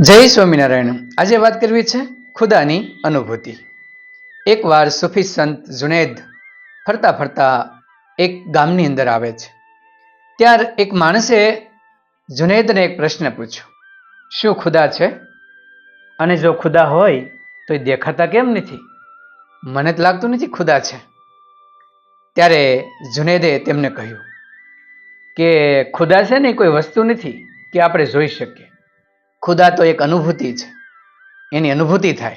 જય સ્વામિનારાયણ. આજે વાત કરવી છે ખુદાની અનુભૂતિ. એકવાર સુફી સંત જુનેદ ફરતા ફરતા એક ગામની અંદર આવે છે. ત્યાર એક માણસે જુનેદને એક પ્રશ્ન પૂછ્યો. શું ખુદા છે? અને જો ખુદા હોય તો એ દેખાતા કેમ નથી? મને તો લાગતું નથી ખુદા છે. ત્યારે જુનેદે તેમને કહ્યું કે ખુદા છે ને કોઈ વસ્તુ નથી કે આપણે જોઈ શકીએ. ખુદા તો એક અનુભૂતિ છે. એની અનુભૂતિ થાય.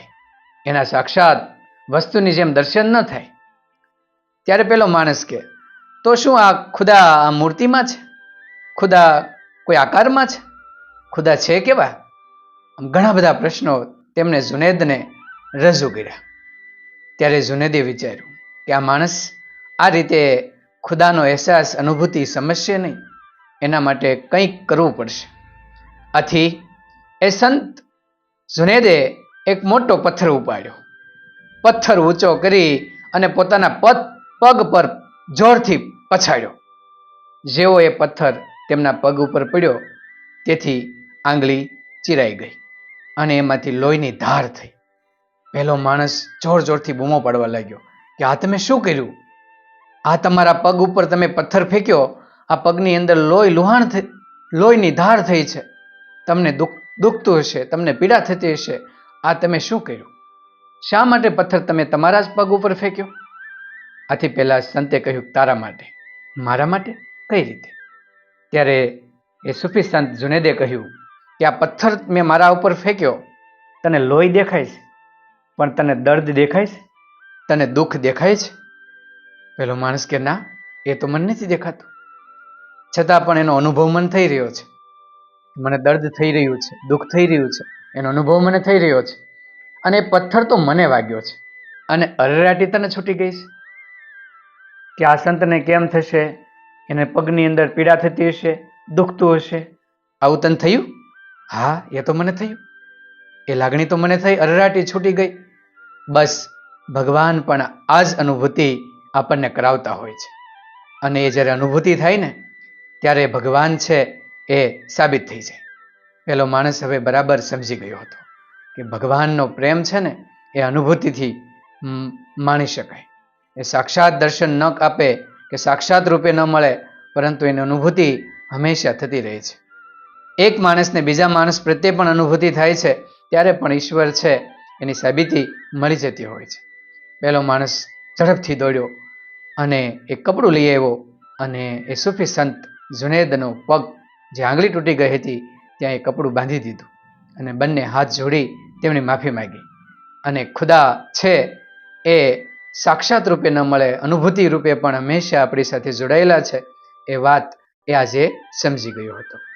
એના સાક્ષાત વસ્તુની જેમ દર્શન ન થાય. ત્યારે પેલો માણસ કે, તો શું આ ખુદા આ મૂર્તિમાં છે? ખુદા કોઈ આકારમાં છે? ખુદા છે કેવા? ઘણા બધા પ્રશ્નો તેમણે જુનેદને રજૂ કર્યા. ત્યારે જુનેદે વિચાર્યું કે આ માણસ આ રીતે ખુદાનો અહેસાસ અનુભૂતિ સમજશે નહીં. એના માટે કંઈક કરવું પડશે. આથી એ સંત જુનેદે એક મોટો પથ્થર ઉપાડ્યો. પથ્થર ઊંચો કરી અને પોતાના પગ પગ પર જોરથી પછાડ્યો. જેવો એ પથ્થર તેમના પગ ઉપર પડ્યો, તેથી આંગળી ચીરાઈ ગઈ અને એમાંથી લોહીની ધાર થઈ. પહેલો માણસ જોર જોરથી બૂમો પાડવા લાગ્યો કે, આ તમે શું કર્યું? આ તમારા પગ ઉપર તમે પથ્થર ફેંક્યો? આ પગની અંદર લોહી લુહાણ થઈ, લોહીની ધાર થઈ છે. તમને દુઃખ દુખતું હશે, તમને પીડા થતી હશે, આ તમે શું કર્યું? શા માટે પથ્થર તમે તમારા જ પગ ઉપર ફેંક્યો? આથી પહેલા સંતે કહ્યું, તારા માટે. મારા માટે? કઈ રીતે? ત્યારે એ સુફી સંત જુનેદે કહ્યું, કે આ પથ્થર મેં મારા ઉપર ફેંક્યો, તને લોહી દેખાય છે, પણ તને દર્દ દેખાય છે, તને દુઃખ દેખાય છે? પેલો માણસ કે, ના, એ તો મને નથી દેખાતું. છતાં પણ એનો અનુભવ મને થઈ રહ્યો છે. મને દર્દ થઈ રહ્યું છે, દુઃખ થઈ રહ્યું છે, એનો અનુભવ મને થઈ રહ્યો છે. અને એ પથ્થર તો મને વાગ્યો છે. અને અરેરાટી તને છૂટી ગઈ છે. કે આ સંતને કેમ થશે? એને પગની અંદર પીડા થતી હશે, દુખતું હશે. આવું તને થયું? હા, એ તો મને થયું. એ લાગણી તો મને થઈ, અરેરાટી છૂટી ગઈ. બસ, ભગવાન પણ આ જ અનુભૂતિ આપણને કરાવતા હોય છે. અને એ જ્યારે અનુભૂતિ થાય ને, ત્યારે ભગવાન છે એ સાબિત થઈ જાય. પેલો માણસ હવે બરાબર સમજી ગયો હતો કે ભગવાનનો પ્રેમ છે ને એ અનુભૂતિથી માણી શકાય. એ સાક્ષાત દર્શન ન કાપે કે સાક્ષાત રૂપે ન મળે, પરંતુ એની અનુભૂતિ હંમેશા થતી રહે છે. એક માણસને બીજા માણસ પ્રત્યે પણ અનુભૂતિ થાય છે, ત્યારે પણ ઈશ્વર છે, એની સાબિતી મળી જતી હોય છે. પહેલો માણસ ઝડપથી દોડ્યો અને એ કપડું લઈ આવ્યો અને એ સૂફી સંત જુનેદનો પગ જે આંગળી તૂટી ગઈ હતી, ત્યાં એ કપડું બાંધી દીધું અને બંને હાથ જોડી તેમની માફી માગી. અને ખુદા છે એ સાક્ષાત રૂપે ન મળે, અનુભૂતિ રૂપે પણ હંમેશા આપણી સાથે જોડાયેલા છે, એ વાત એ આજે સમજી ગયો હતો.